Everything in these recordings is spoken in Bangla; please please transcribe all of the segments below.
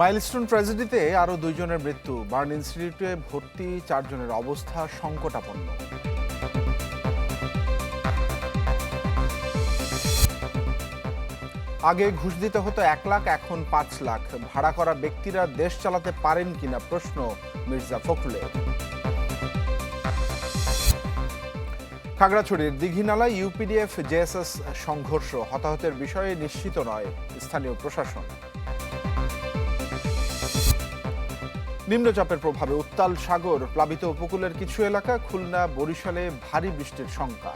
মাইলস্টোন ট্র্যাজেডিতে আরও দুইজনের মৃত্যু। বার্ন ইনস্টিটিউটে ভর্তি চারজনের অবস্থা সংকটাপন্ন। আগে ঘুষ দিতে হতো এক লাখ, এখন পাঁচ লাখ। ভাড়া করা ব্যক্তিরা দেশ চালাতে পারেন কিনা প্রশ্ন মির্জা ফখরুলের। খাগড়াছড়ির দীঘিনালায় ইউপিডিএফ, জেএসএস সংঘর্ষ, হতাহতের বিষয়ে নিশ্চিত নয় স্থানীয় প্রশাসন। নিম্নচাপের প্রভাবে উত্তাল সাগর, প্লাবিত উপকূলের কিছু এলাকা, খুলনা, বরিশালে ভারী বৃষ্টির শঙ্কা।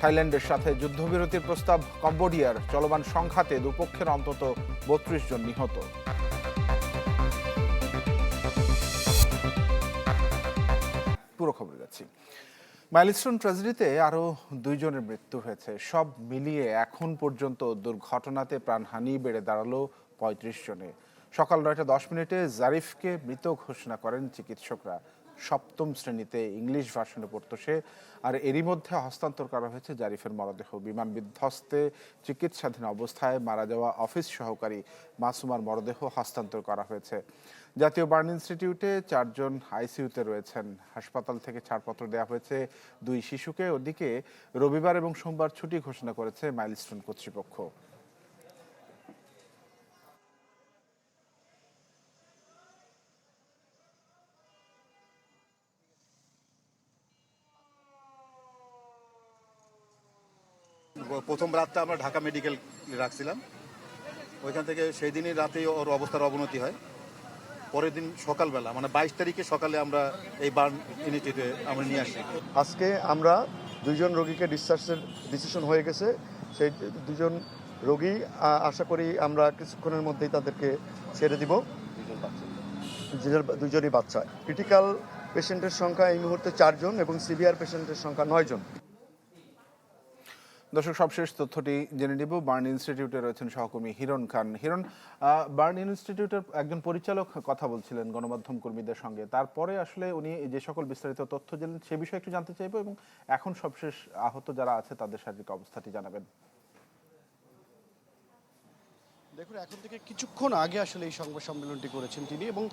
থাইল্যান্ডের সাথে যুদ্ধবিরতির প্রস্তাব, কম্বোডিয়ার চলমান সংঘাতে দুপক্ষের অন্তত বত্রিশ জন নিহত। পুরো খবর যাচ্ছি। মাইলস্টোন ট্র্যাজেডিতে আরও দুইজনের মৃত্যু হয়েছে। সব মিলিয়ে এখন পর্যন্ত দুর্ঘটনাতে প্রাণহানি বেড়ে দাঁড়াল পঁয়ত্রিশ জনে সকাল নয়টা দশ মিনিটে জারিফকে মৃত ঘোষণা করেন চিকিৎসকরা। সপ্তম শ্রেণীতে ইংলিশ ভার্সনে পড়তো সে, আর এরই মধ্যে হস্তান্তর করা হয়েছে জারিফের মরদেহ। বিমান বিধ্বস্তে চিকিৎসাধীন অবস্থায় মারা যাওয়া অফিস সহকারী মাসুমার মরদেহ হস্তান্তর করা হয়েছে। জাতীয় বার্ন ইনস্টিটিউটে চারজন আইসিইউতে রয়েছেন। হাসপাতাল থেকে ছাড়পত্র দেওয়া হয়েছে দুই শিশুকে। ওদিকে রবিবার এবং সোমবার ছুটি ঘোষণা করেছে মাইলস্টোন কর্তৃপক্ষ। প্রথম রাতটা আমরা ঢাকা মেডিকেল রাখছিলাম। ওইখান থেকে সেই দিনই রাতেই ওর অবস্থার অবনতি হয়। পরের দিন সকালবেলা মানে বাইশ তারিখে সকালে আমরা এই বার্ন ইউনিটিতে আমরা নিয়ে আসি। আজকে আমরা দুজন রোগীকে ডিসচার্জের ডিসিশন হয়ে গেছে। সেই দুজন রোগী আশা করি আমরা কিছুক্ষণের মধ্যেই তাদেরকে ছেড়ে দিব। দুজন- দুজনই বাচ্চা। ক্রিটিক্যাল পেশেন্টের সংখ্যা এই মুহূর্তে চারজন এবং সিভিয়ার পেশেন্টের সংখ্যা নয়জন। দর্শক, সবশেষ তথ্যটি জেনে নিব। বার্ন ইনস্টিটিউটে রয়েছেন সহকর্মী হিরণ খান। হিরণ বার্ন ইনস্টিটিউটের একজন পরিচালক কথা বলছিলেন গণমাধ্যম কর্মীদের সঙ্গে। তারপরে আসলে উনি যে সকল বিস্তারিত তথ্য দিলেন সে বিষয়ে একটু জানতে চাইব এবং এখন সবশেষ আহত যারা আছে, তাদের শারীরিক অবস্থাটি জানাবেন। দেখুন, এখন থেকে কিছুক্ষণ আগে আসলে এই সংবাদ সম্মেলনটি করেছেন তিনি এবং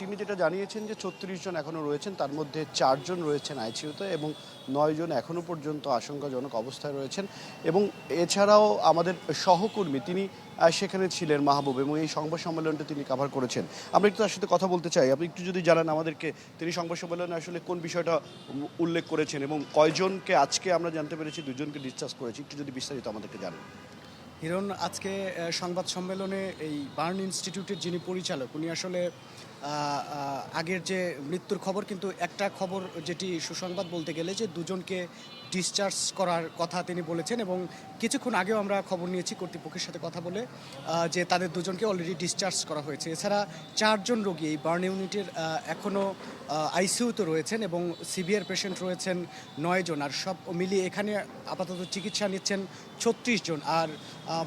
তিনি যেটা জানিয়েছেন যে ছত্রিশ জন এখনও রয়েছেন, তার মধ্যে চারজন রয়েছেন আইসিইউতে এবং নয়জন এখনও পর্যন্ত আশঙ্কাজনক অবস্থায় রয়েছেন এবং এছাড়াও আমাদের সহকর্মী তিনি সেখানে ছিলেন মাহবুব এবং এই সংবাদ সম্মেলনটা তিনি কভার করেছেন। আমরা একটু তার সাথে কথা বলতে চাই, আপনি একটু যদি জানান আমাদেরকে তিনি সংবাদ সম্মেলনে আসলে কোন বিষয়টা উল্লেখ করেছেন এবং কয়জনকে আজকে আমরা জানতে পেরেছি, দুজনকে ডিসচার্জ করেছি, একটু যদি বিস্তারিত আমাদেরকে জানান। হিরণ, আজকে সংবাদ সম্মেলনে এই বার্ন ইনস্টিটিউটের যিনি পরিচালক, উনি আসলে আগের যে মৃত্যুর খবর, কিন্তু একটা খবর যেটি সুসংবাদ বলতে গেলে যে দুজনকে ডিসচার্জ করার কথা তিনি বলেছেন এবং কিছুক্ষণ আগেও আমরা খবর নিয়েছি কর্তৃপক্ষের সাথে কথা বলে যে তাদের দুজনকে অলরেডি ডিসচার্জ করা হয়েছে। এছাড়া চারজন রোগী এই বার্ন ইউনিটের এখনও আইসিইউতে রয়েছেন এবং সিভিয়ার পেশেন্ট রয়েছেন নয়জন আর সব মিলিয়ে এখানে আপাতত চিকিৎসা নিচ্ছেন ছত্রিশ জন। আর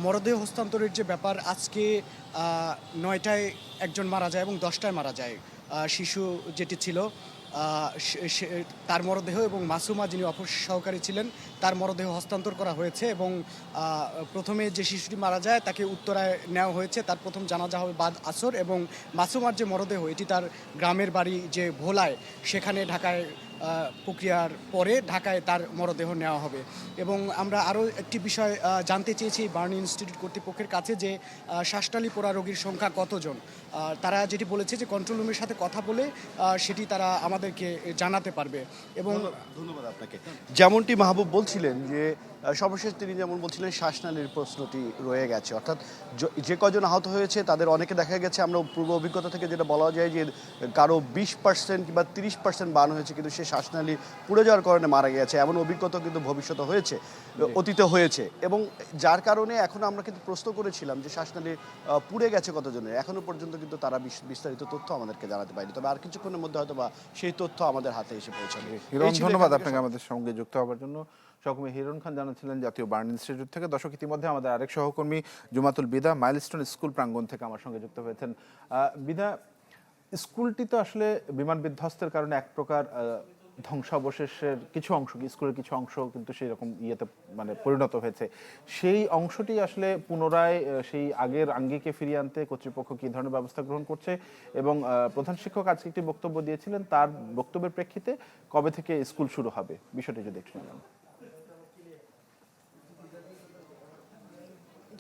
মরদেহ হস্তান্তরের যে ব্যাপার, আজকে নয়টায় একজন মারা যায় এবং দশটায় মারা যায় শিশু যেটি ছিল। তার মরদেহ এবং মাসুমা যিনি অপর সহকারী ছিলেন, তার মরদেহ হস্তান্তর করা হয়েছে এবং প্রথমে যে শিশুটি মারা যায় তাকে উত্তরায় নেওয়া হয়েছে। তার প্রথম জানাজা হবে বাদ আসর এবং মাসুমার যে মরদেহ, এটি তার গ্রামের বাড়ি যে ভোলায়, সেখানে ঢাকায় প্রক্রিয়ার পরে ঢাকায় তার মরদেহ নেওয়া হবে। এবং আমরা আরও একটি বিষয় জানতে চেয়েছি বার্ন ইনস্টিটিউট কর্তৃপক্ষের কাছে যে শ্বাসটালি পোড়া রোগীর সংখ্যা কতজন। তারা যেটি বলেছে যে কন্ট্রোল রুমের সাথে কথা বলে সেটি তারা আমাদেরকে জানাতে পারবে। এবং ধন্যবাদ আপনাকে। যেমনটি মাহবুব বলছিলেন যে সর্বশেষ তিনি যেমন বলছিলেন শ্বাসনালীর প্রশ্নটি রয়ে গেছে। অর্থাৎ যে কজন আহত হয়েছে তাদের অনেকে দেখা গেছে আমরা পূর্ব অভিজ্ঞতা থেকে যেটা বলা যায় যে কারও বিশ পার্সেন্ট কিংবা তিরিশ পার্সেন্ট বান হয়েছে কিন্তু সে শ্বাসনালী পুড়ে যাওয়ার কারণে মারা গেছে এমন অভিজ্ঞতা কিন্তু ভবিষ্যতে হয়েছে অতীতে হয়েছে। এবং যার কারণে এখন আমরা কিন্তু প্রশ্ন করেছিলাম যে শ্বাসনালী পুড়ে গেছে কতজনের? এখনও পর্যন্ত কিন্তু তারা বিস্তারিত তথ্য আমাদেরকে জানাতে পারেনি। তবে আর কিছুক্ষণের মধ্যে হয়তো বা সেই তথ্য আমাদের হাতে এসে পৌঁছাবে। ধন্যবাদ আপনাকে আমাদের সঙ্গে যুক্ত হওয়ার জন্য। সহকর্মী হিরণ খান জানাচ্ছিলেন জাতীয় বার্ন ইনস্টিটিউট থেকে। দর্শক, ইতিমধ্যে আমাদের আরেক সহকর্মী জুমাতুল বিদা, মাইলস্টোন স্কুল প্রাঙ্গণ থেকে আমার সঙ্গে যুক্ত হয়েছেন। বিদা, স্কুলটি তো আসলে বিমান বিধ্বস্তের কারণে এক প্রকার ধ্বংসাবশেষের কিছু অংশ স্কুলের কিছু অংশ কিন্তু সেই রকম ইয়েতে মানে পরিণত হয়েছে। সেই অংশটি আসলে পুনরায় সেই আগের আঙ্গিকে ফিরিয়ে আনতে কর্তৃপক্ষ কী ধরনের ব্যবস্থা গ্রহণ করছে এবং প্রধান শিক্ষক আজকে একটি বক্তব্য দিয়েছিলেন। তার বক্তব্যের প্রেক্ষিতে কবে থেকে স্কুল শুরু হবে? বিষয়টি যদি একটু জানান।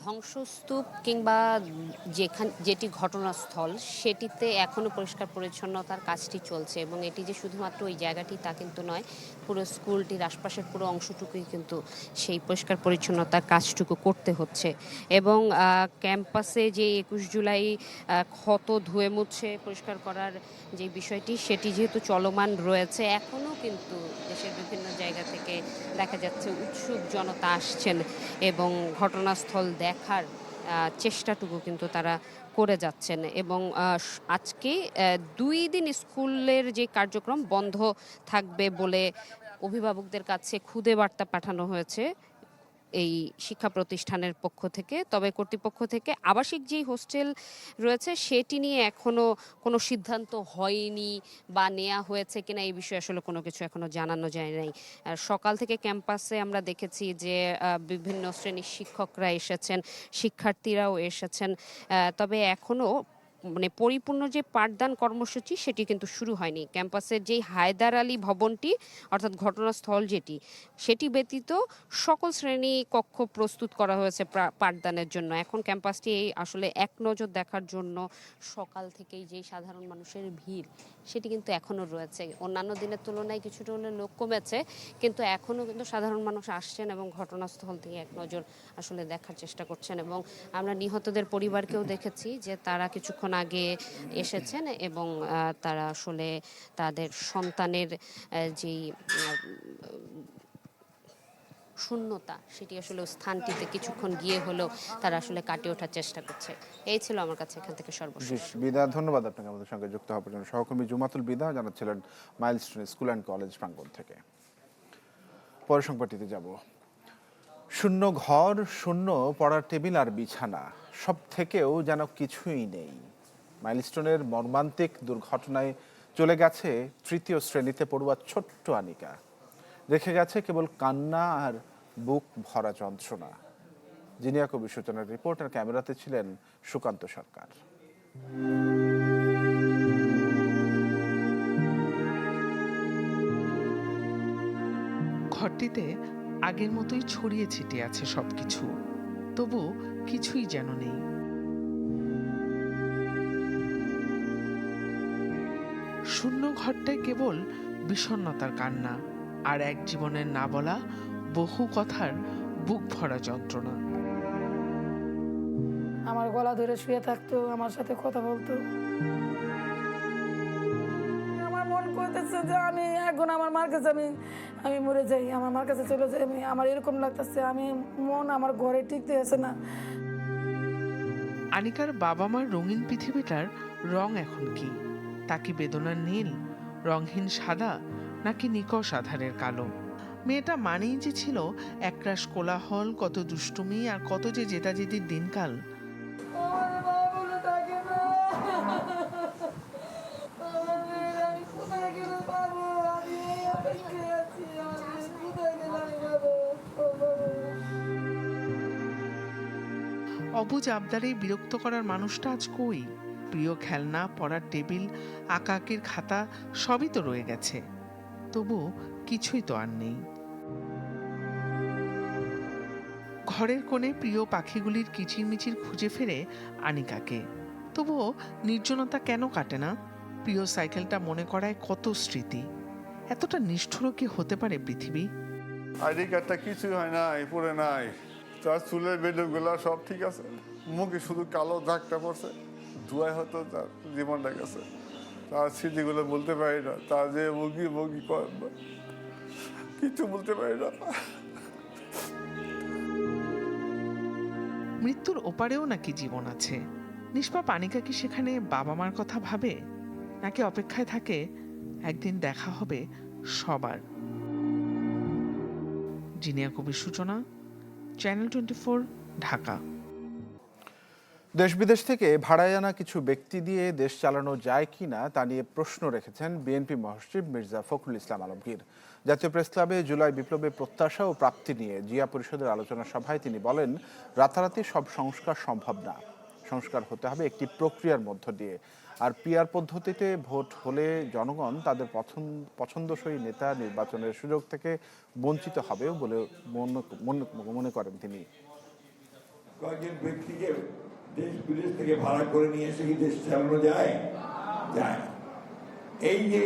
ধ্বংসস্তূপ কিংবা যেখান, যেটি ঘটনাস্থল, সেটিতে এখনও পরিষ্কার পরিচ্ছন্নতার কাজটি চলছে এবং এটি যে শুধুমাত্র ওই জায়গাটি তা কিন্তু নয়, পুরো স্কুলটির আশপাশের পুরো অংশটুকুই কিন্তু সেই পরিষ্কার পরিচ্ছন্নতার কাজটুকু করতে হচ্ছে এবং ক্যাম্পাসে যে একুশ জুলাই ক্ষত, ধুয়ে মুছে পরিষ্কার করার যে বিষয়টি, সেটি যেহেতু চলমান রয়েছে এখনও কিন্তু দেশের বিভিন্ন জায়গা থেকে দেখা যাচ্ছে উৎসুক জনতা আসছেন এবং ঘটনাস্থল দেখার চেষ্টাটুকু কিন্তু তারা করে যাচ্ছেন এবং আজকে দুই দিন স্কুলের যে কার্যক্রম বন্ধ থাকবে বলে অভিভাবকদের কাছে খুদে বার্তা পাঠানো হয়েছে। এই শিক্ষা প্রতিষ্ঠানের পক্ষ থেকে, তবে কর্তৃপক্ষ থেকে আবাসিক যেই হোস্টেল রয়েছে সেটি নিয়ে এখনও কোনো সিদ্ধান্ত হয়নি বা নেওয়া হয়েছে কিনা এই বিষয়ে আসলে কোনো কিছু এখনও জানানো যায় নাই। সকাল থেকে ক্যাম্পাসে আমরা দেখেছি যে বিভিন্ন শ্রেণির শিক্ষকরা এসেছেন, শিক্ষার্থীরাও এসেছেন তবে এখনও মানে পরিপূর্ণ যে পাঠদান কর্মসূচি, সেটি কিন্তু শুরু হয়নি। ক্যাম্পাসের যেই হায়দার আলী ভবনটি, অর্থাৎ ঘটনাস্থল যেটি, সেটি ব্যতীত সকল শ্রেণি কক্ষ প্রস্তুত করা হয়েছে পাঠদানের জন্য। এখন ক্যাম্পাসটি আসলে এক নজর দেখার জন্য সকাল থেকেই যেই সাধারণ মানুষের ভিড়, সেটি কিন্তু এখনও রয়েছে। অন্যান্য দিনের তুলনায় কিছুটা হলে লোক কমেছে, কিন্তু এখনও কিন্তু সাধারণ মানুষ আসছেন এবং ঘটনাস্থল থেকে এক নজর আসলে দেখার চেষ্টা করছেন। এবং আমরা নিহতদের পরিবারকেও দেখেছি যে তারা কিছুক্ষণ আগে এসেছেন এবং তারা আসলে তাদের সন্তানের যেই শূন্যতা, সেটি আসলে স্থানটিতে কিছুক্ষণ গিয়ে হলেও তারা আসলে কাটিয়ে ওঠার চেষ্টা করছে। এই ছিল আমার কাছে এখান থেকে সর্বশেষ বিদা ধন্যবাদ আপনাকে আমাদের সঙ্গে যুক্ত হওয়ার জন্য। সহকর্মী জুমাতুল বিদা জানাচ্ছিলেন মাইলস্টোন স্কুল অ্যান্ড কলেজ প্রাঙ্গণ থেকে। পরের সংবাদটিতে যাব। শূন্য ঘর, শূন্য পড়ার টেবিল আর বিছানা সব থেকেও যেন কিছুই নেই। মাইলস্টোনের মর্মান্তিক দুর্ঘটনায় চলে গেছে তৃতীয় শ্রেণীতে পড়ুয়া ছোট্ট আনিকা। রেখে গেছে কেবল কান্না আর বুক ভরা যন্ত্রণা। জিনিয়া কবি সূচনার রিপোর্টার, ক্যামেরাতে ছিলেন সুকান্ত সরকার। ঘরটিতে আগের মতোই ছড়িয়ে ছিটিয়ে আছে সবকিছু। তবু কিছুই যেন নেই। শূন্য ঘরটায় কেবল বিষণ্ণতার কান্না আর এক জীবনের না বলা বহু কথার বুক ভরা যন্ত্রণা। আমার গলা ধরে শুয়ে থাকতো আমার সাথে কথা বলতো। আমার মন করতেছে যে আমি এখন আমার মার কাছে আমি আমি মরে যাই আমার মার কাছে চলে যাই আমি আমার এরকম লাগতেছে আমি মন আমার ঘরে টিকতে আছে না। আনিকার বাবা মার রঙিন পৃথিবীটার রং এখন কি? তা কি বেদনার নীল রংহীন সাদা নাকি নিকষ আধারের কালো। মেয়েটা মানেই যে ছিল একরাশ কোলাহল কত দুষ্টুমি আর কত যে জেতাজেতির দিনকাল। অবুজ আবদারে বিরক্ত করার মানুষটা আজ কই? প্রিয় খেলনা, পড়ার টেবিল আঁকাকির খাতা সবই তো রয়ে গেছে। তবু কিছুই তো আর নেই। ঘরের কোণে প্রিয় পাখিগুলির কিচিরমিচির খুঁজে ফেরে আনিকাকে। তবুও নির্জনতা কেন কাটে না? প্রিয় সাইকেলটা মনে করায় কত স্মৃতি। এতটা নিষ্ঠুরও কি হতে পারে পৃথিবী? আইডি কিছুই হয় নাই পড়ে নাই। তার চুলের বেডগুলো সব ঠিক আছে। মুখে শুধু কালো দাগটা পড়ছে। ধুয়ায় হতো তার জীবনটা গেছে। তার স্মৃতিগুলো বলতে পারি না। তার যে মুগি মুগি কিছু বলতে পারি না। মৃত্যুর ওপারেও নাকি জীবন আছে? নিষ্পাপ আনিকা কি সেখানে বাবা মার কথা ভাবে? নাকি অপেক্ষায় থাকে, একদিন দেখা হবে সবার? জিনিয়া কবির সূচনা, চ্যানেল টোয়েন্টি ঢাকা। দেশ বিদেশ থেকে ভাড়ায় আনা কিছু ব্যক্তি দিয়ে দেশ চালানো যায় কি না তা নিয়ে প্রশ্ন রেখেছেন বিএনপি মহাসচিব মির্জা ফখরুল ইসলাম আলমগীর। জাতীয় প্রেস ক্লাবে জুলাই বিপ্লবের প্রত্যাশা ও প্রাপ্তি নিয়ে জিয়া পরিষদের আলোচনা সভায় তিনি বলেন, রাতারাতি সব সংস্কার সম্ভব না। সংস্কার হতে হবে একটি প্রক্রিয়ার মধ্য দিয়ে। আর পিয়ার পদ্ধতিতে ভোট হলে জনগণ তাদের পছন্দ পছন্দসই নেতা নির্বাচনের সুযোগ থেকে বঞ্চিত হবে বলে মনে করেন তিনি। কয়েকজন ব্যক্তিকে দেশ বিদেশ থেকে ভাড়া করে নিয়ে এসে কি দেশ চালানো যায়? যায় না। এই যে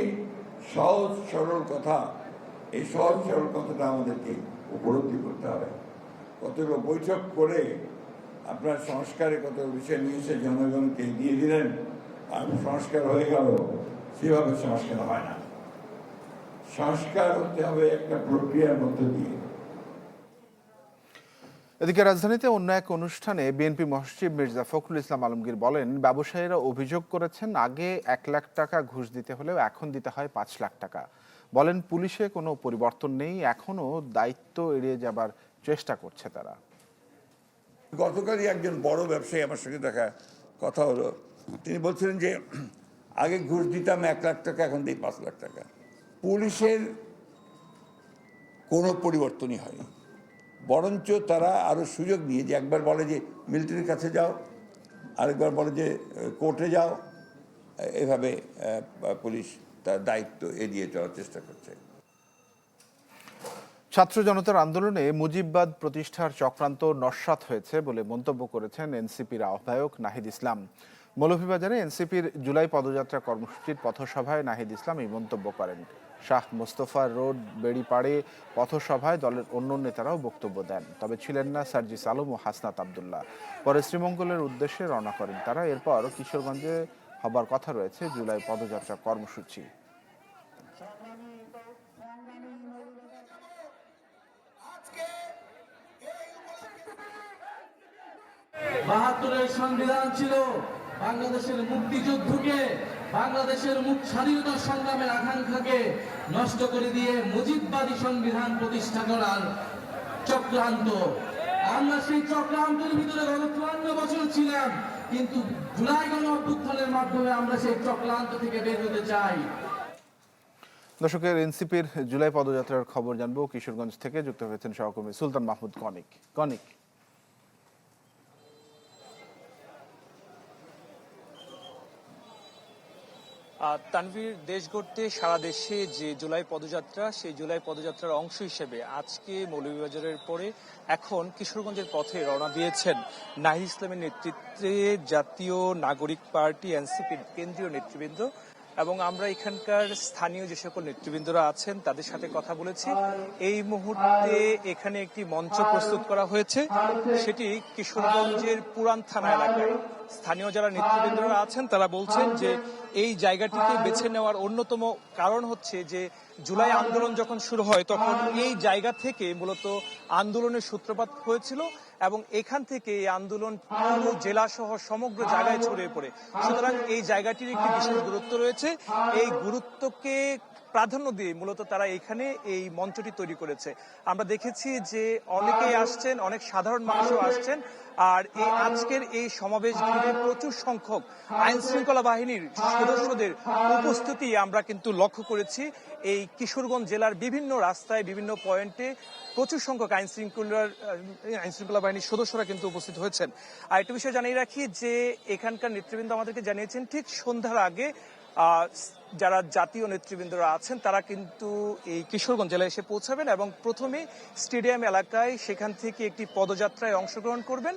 সহজ সরল কথা, এই সহজ সরল কথাটা আমাদেরকে উপলব্ধি করতে হবে। কতগুলো বৈঠক করে আপনার সংস্কারে কত বিষয় নিয়ে এসে জনগণকে দিয়ে দিলেন, আর সংস্কার হয়ে গেল, সেভাবে সংস্কার হয় না। সংস্কার হতে হবে একটা প্রক্রিয়ার মধ্য দিয়ে। এদিকে রাজধানীতে অন্য এক অনুষ্ঠানে বিএনপি মহাসচিব মির্জা ফখরুল ইসলাম আলমগীর বলেন, ব্যবসায়ীরা অভিযোগ করেছেন আগে এক লাখ টাকা ঘুষ দিতে হলেও এখন দিতে হয় পাঁচ লাখ টাকা। বলেন, পুলিশে কোনো পরিবর্তন নেই এখনও দায়িত্ব এড়িয়ে যাবার চেষ্টা করছে তারা। গতকালই একজন বড় ব্যবসায়ী আমার সঙ্গে দেখা, কথা হলো। তিনি বলছিলেন যে, আগে ঘুষ দিতাম এক লাখ টাকা, এখন দিই পাঁচ লাখ টাকা। পুলিশের কোনো পরিবর্তনই হয়নি। বরঞ্চ তারা আরও সুযোগ নিয়ে যে একবার বলে যে মিলিটারির কাছে যাও, আরেকবার বলে যে কোর্টে যাও এভাবে পুলিশ তার দায়িত্ব এড়িয়ে চলার চেষ্টা করছে। ছাত্র জনতার আন্দোলনে মুজিববাদ প্রতিষ্ঠার চক্রান্ত নস্বাত হয়েছে বলে মন্তব্য করেছেন এনসিপির আহ্বায়ক নাহিদ ইসলাম। মৌলভীবাজারে এনসিপির জুলাই পদযাত্রা কর্মসূচির পথসভায় নাহিদ ইসলাম এই মন্তব্য করেন। শাহ মোস্তফা রোড বেড়িপাড়ে পথসভায় দলের অন্য নেতারাও বক্তব্য দেন। তবে ছিলেন না সার্জিস আলম ও হাসনাত আবদুল্লাহ। পরে শ্রীমঙ্গলের উদ্দেশ্যে রওনা করেন তারা। এরপর কিশোরগঞ্জে হবার কথা রয়েছে জুলাই পদযাত্রা কর্মসূচি। বাহাত্তরের সংবিধান ছিল বাংলাদেশের মুক্তিযুদ্ধকে বাংলাদেশের মুখ স্বাধীনতা সংগ্রামের আকাঙ্ক্ষাকে নষ্ট করে দিয়ে মুজিববাদী সংবিধান প্রতিষ্ঠা করার চক্রান্ত। আমরা সেই চক্রান্তের ভিতরে গত চুয়ান্ন বছর ছিলাম, কিন্তু জুলাই গণ অভ্যুত্থানের মাধ্যমে আমরা সেই চক্রান্ত থেকে বের হতে চাই। দর্শকের এনসিপির জুলাই পদযাত্রার খবর জানব। কিশোরগঞ্জ থেকে যুক্ত হয়েছেন সহকর্মী সুলতান মাহমুদ কনিক। কনিক তানভীর দেশ গড়তে সারা দেশে যে জুলাই পদযাত্রা, সেই জুলাই পদযাত্রার অংশ হিসেবে আজকে মৌলভীবাজারের পরে এখন কিশোরগঞ্জের পথে রওনা দিয়েছেন নাহিদ ইসলামের নেতৃত্বে জাতীয় নাগরিক পার্টি, এনসিপির কেন্দ্রীয় নেতৃবৃন্দ। এবং আমরা এখানকার স্থানীয় যে সকল নেতৃবৃন্দরা আছেন, তাদের সাথে কথা বলেছি। এই মুহূর্তে এখানে একটি মঞ্চ প্রস্তুত করা হয়েছে। সেটি কিশোরগঞ্জের পুরান থানা এলাকায়। স্থানীয় যারা নেতৃবৃন্দরা আছেন, তারা বলছেন যে এই জায়গাটিকে বেছে নেওয়ার অন্যতম কারণ হচ্ছে যে জুলাই আন্দোলন যখন শুরু হয়, তখন এই জায়গা থেকে মূলত আন্দোলনের সূত্রপাত হয়েছিল এবং এখান থেকে এই আন্দোলন পুরো জেলা সহ সমগ্র জায়গায় ছড়িয়ে পড়ে। সুতরাং এই জায়গাটির একটি বিশেষ গুরুত্ব রয়েছে। এই গুরুত্বকে প্রাধান্য দিয়ে মূলত তারা এখানে এই মঞ্চটি তৈরি করেছে। আমরা দেখেছি যে অনেকেই আসছেন, অনেক সাধারণ মানুষও আসছেন। আর এই আজকের এই সমাবেশ ঘিরে প্রচুর সংখ্যক আইন শৃঙ্খলা বাহিনীর সদস্যদের উপস্থিতি আমরা কিন্তু লক্ষ্য করেছি। এই কিশোরগঞ্জ জেলার বিভিন্ন রাস্তায়, বিভিন্ন পয়েন্টে প্রচুর সংখ্যক আইন শৃঙ্খলার আইন শৃঙ্খলা বাহিনীর সদস্যরা কিন্তু উপস্থিত হয়েছেন। আর একটা বিষয় জানিয়ে রাখি যে এখানকার নেতৃবৃন্দ আমাদেরকে জানিয়েছেন, ঠিক সন্ধ্যার আগে যারা জাতীয় নেতৃবৃন্দরা আছেন, তারা কিন্তু এই কিশোরগঞ্জ জেলায় এসে পৌঁছাবেন এবং প্রথমে স্টেডিয়াম এলাকায় সেখান থেকে একটি পদযাত্রায় অংশগ্রহণ করবেন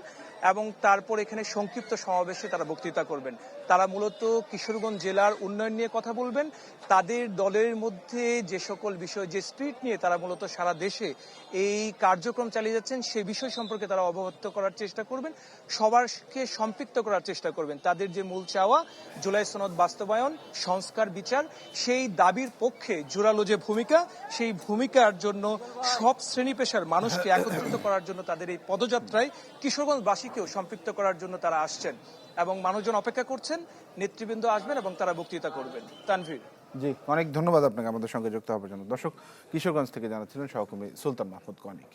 এবং তারপর এখানে সংক্ষিপ্ত সমাবেশে তারা বক্তৃতা করবেন। তারা মূলত কিশোরগঞ্জ জেলার উন্নয়ন নিয়ে কথা বলবেন। তাদের দলের মধ্যে যে সকল বিষয়, যে স্পিরিট নিয়ে তারা মূলত সারা দেশে এই কার্যক্রম চালিয়ে যাচ্ছেন, সে বিষয় সম্পর্কে তারা অবগত করার চেষ্টা করবেন, সবারকে সম্পৃক্ত করার চেষ্টা করবেন। তাদের যে মূল চাওয়া, জুলাই সনদ বাস্তবায়ন, সংস্কার, বিচার, সেই দাবির পক্ষে জোরালো যে ভূমিকা, সেই ভূমিকার জন্য সব শ্রেণি পেশার মানুষকে একত্রিত করার জন্য তাদের এই পদযাত্রায় কিশোরগঞ্জবাসীকেও সম্পৃক্ত করার জন্য তারা আসছেন। এবং মানুষজন অপেক্ষা করছেন নেতৃবৃন্দ আসবেন এবং তারা বক্তৃতা করবেন। তানভীর। জি অনেক ধন্যবাদ আপনাকে আমাদের সঙ্গে যুক্ত হওয়ার জন্য। দর্শক কিশোরগঞ্জ থেকে জানাচ্ছিলেন সহকর্মী Sultan Mahmud Konik.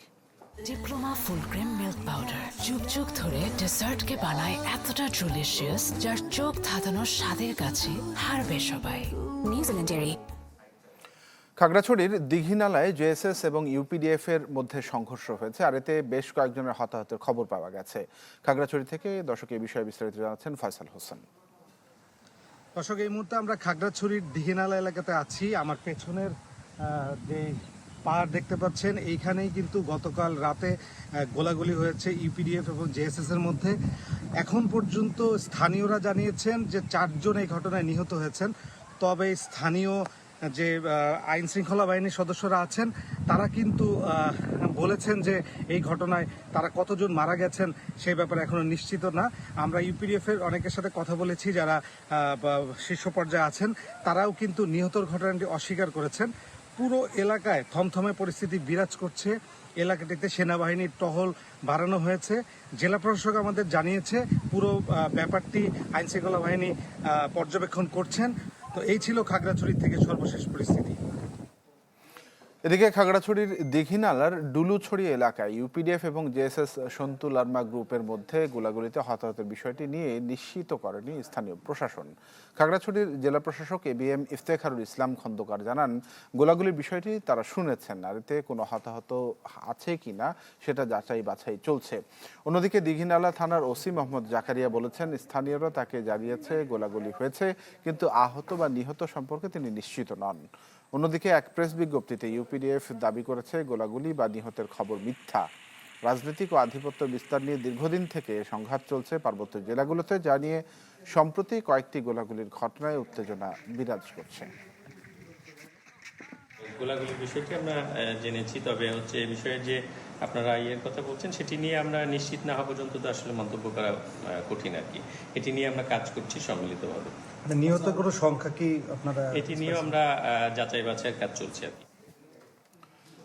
Diploma full cream milk powder যুগ যুগ ধরে ডেসার্টকে বানায় এতটা ডেলিশিয়াস যার চোখ ধাঁধানোর স্বাদের কাছে হারবে সবাই। নিউজিল্যান্ডের এই খাগড়াছড়ির দীঘিনালায় জেএসএস এবং ইউপিডিএফ এর মধ্যে সংঘর্ষ হয়েছে, আর এতে বেশ কয়েকজনের হতাহতের খবর পাওয়া গেছে। খাগড়াছড়ি থেকে দর্শক এই বিষয়ে বিস্তারিত জানাচ্ছেন ফয়সাল হোসেন। দর্শক, এই মুহূর্তে আমরা খাগড়াছড়ির দিঘিনালা এলাকাতে আছি। আমার পেছনের যে পাহাড় দেখতে পাচ্ছেন, এইখানেই কিন্তু গতকাল রাতে গোলাগুলি হয়েছে ইউপিডিএফ এবং জেএসএস এর মধ্যে। এখন পর্যন্ত স্থানীয়রা জানিয়েছেন যে চারজন এই ঘটনায় নিহত হয়েছেন। তবে স্থানীয় যে আইন শৃঙ্খলা বাহিনীর সদস্যরা আছেন, তারা কিন্তু বলেছেন যে এই ঘটনায় তারা কতজন মারা গেছেন সেই ব্যাপারে এখনও নিশ্চিত না। আমরা ইউপিডিএফ এর অনেকের সাথে কথা বলেছি যারা শীর্ষ পর্যায়ে আছেন, তারাও কিন্তু নিহতর ঘটনাটি অস্বীকার করেছেন। পুরো এলাকায় থমথমে পরিস্থিতি বিরাজ করছে। এলাকাটিতে সেনাবাহিনীর টহল বাড়ানো হয়েছে। জেলা প্রশাসক আমাদের জানিয়েছে, পুরো ব্যাপারটি আইন শৃঙ্খলা বাহিনী পর্যবেক্ষণ করছেন। তো এই ছিল খাগড়াছড়ি থেকে সর্বশেষ পরিস্থিতি। এদিকে খাগড়াছড়ির দীঘিনালার ডুলুছড়ি এলাকায় ইউপিডিএফ এবং জেএসএস সন্তু লার্মা গ্রুপের মধ্যে গোলাগুলিতে হতাহতের বিষয়টি নিয়ে নিশ্চিত করেনি স্থানীয় প্রশাসন। খাগড়াছড়ির জেলা প্রশাসক A B M Iftekharul Islam Khandakar জানান, গোলাগুলির বিষয়টি তারা শুনেছেন, আর এতে কোনো হতাহত আছে কিনা সেটা যাচাই বাছাই চলছে। অন্যদিকে দীঘিনালা থানার ওসি মোহাম্মদ জাকারিয়া বলেছেন, স্থানীয়রা তাকে জানিয়েছে গোলাগুলি হয়েছে, কিন্তু আহত বা নিহত সম্পর্কে তিনি নিশ্চিত নন। অন্যদিকে এক প্রেস বিজ্ঞপ্তিতে ইউপিডিএফ দাবি করেছে গোলাগুলি বা নিহতের খবর মিথ্যা। রাজনৈতিক ও আধিপত্য বিস্তার নিয়ে দীর্ঘদিন থেকে সংঘাত চলছে পার্বত্য জেলাগুলোতে, যা নিয়ে সম্প্রতি কয়েকটি গোলাগুলির ঘটনায় উত্তেজনা বিরাজ করছে। গোলাগুলির বিষয়টি আমরা জেনেছি, তবে হচ্ছে এ বিষয়ে যে আপনারা ইয়ের কথা বলছেন সেটি নিয়ে আমরা নিশ্চিত না হওয়া পর্যন্ত তো আসলে মন্তব্য করা কঠিন আর কি। এটি নিয়ে আমরা কাজ করছি সম্মিলিতভাবে। নিহত কোনো সংখ্যা কি আপনারা এটি নিয়েও আমরা আহ, যাচাই বাছাইয়ের কাজ চলছে আর কি।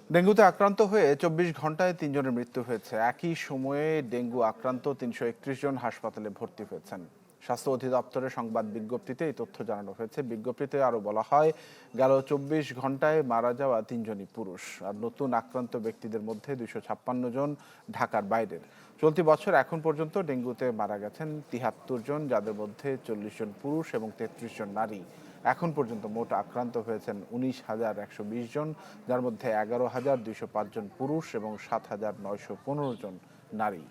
ডেঙ্গুতে আক্রান্ত হয়ে চব্বিশ ঘন্টায় তিনজনের মৃত্যু হয়েছে। একই সময়ে ডেঙ্গু আক্রান্ত তিনশো একত্রিশ জন হাসপাতালে ভর্তি হয়েছেন। স্বাস্থ্য অধিদপ্তরের সংবাদ বিজ্ঞপ্তিতে এই তথ্য জানানো হয়েছে। বিজ্ঞপ্তিতে আরও বলা হয়, গেল চব্বিশ ঘন্টায় মারা যাওয়া তিনজনই পুরুষ আর নতুন আক্রান্ত ব্যক্তিদের মধ্যে দুইশো ছাপ্পান্ন জন ঢাকার বাইরের। চলতি বছর এখন পর্যন্ত ডেঙ্গুতে মারা গেছেন তিহাত্তর জন, যাদের মধ্যে চল্লিশ জন পুরুষ এবং তেত্রিশ জন নারী। এখন পর্যন্ত মোট আক্রান্ত হয়েছেন উনিশ হাজার একশো বিশ জন, যার মধ্যে এগারো হাজার দুইশো পাঁচ জন পুরুষ এবং সাত হাজার নয়শো পনেরো জন নারী।